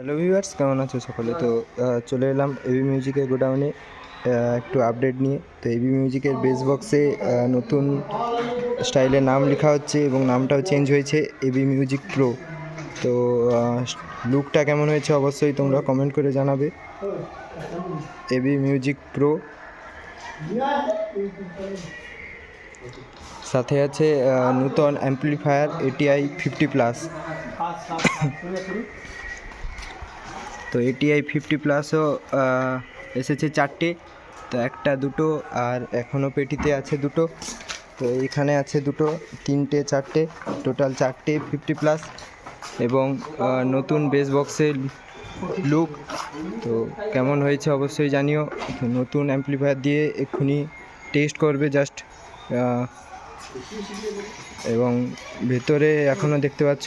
Hello viewers কেমন আছো সকলে? তো চলে এলাম এবি মিউজিকের গোডাউনে একটু আপডেট নিয়ে। তো এবি মিউজিকের বেস বক্সে নতুন স্টাইলের নাম লেখা হচ্ছে এবং নামটাও চেঞ্জ হয়েছে এবি মিউজিক প্রো তো লুকটা কেমন হয়েছে অবশ্যই তোমরা কমেন্ট করে জানাবে। এবি মিউজিক প্রো সাথে আছে নূতন অ্যাম্পলিফায়ার এটিআই ফিফটি প্লাস তো এটিআই ফিফটি প্লাসও এসেছে চারটে। তো একটা দুটো, আর এখনও পেটিতে আছে দুটো। তো এইখানে আছে দুটো, তিনটে, চারটে। টোটাল চারটে ফিফটি প্লাস এবং নতুন বেস বক্সের লুক তো কেমন হয়েছে অবশ্যই জানিও। তো নতুন অ্যাম্পলিফায়ার দিয়ে এক্ষুনি টেস্ট করবে জাস্ট এবং ভেতরে এখনও দেখতে পাচ্ছ।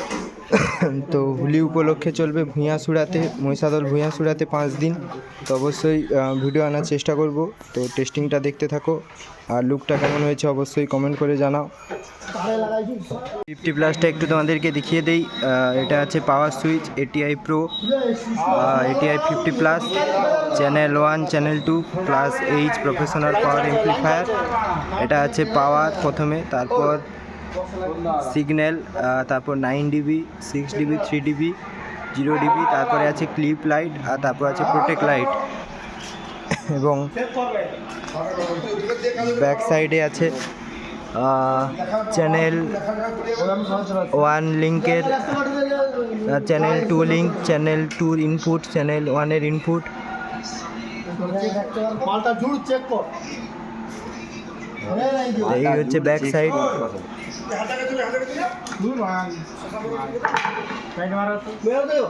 তো হোলি উপলক্ষে চলবে ভূঁইয়া সুড়াতে মহিষাদল ভূঁইয়া সুড়াতে পাঁচ দিন। তো অবশ্যই ভিডিও আনার চেষ্টা করব। তো টেস্টিংটা দেখতে থাকো। আর লুকটা কেমন হয়েছে অবশ্যই কমেন্ট করে জানাও। ফিফটি প্লাসটা একটু তোমাদেরকে দেখিয়ে দেই। এটা আছে power switch ATI pro ATI fifty plus channel one channel two plus H professional power amplifier এটা আছে পাওয়ার প্রথমে, তারপর সিগন্যাল তারপর nine dB, six dB, three dB, zero dB, তারপরে আছে ক্লিপ লাইট আর তারপর আছে প্রোটেক্ট লাইট। এবং ব্যাক সাইডে আছে চ্যানেল ওয়ান লিঙ্কের চ্যানেল টু লিঙ্ক, চ্যানেল টুর ইনপুট, চ্যানেল ওয়ানের ইনপুট। মালটা চেক কর। এই হচ্ছে ব্যাক সাইড বেরো দেও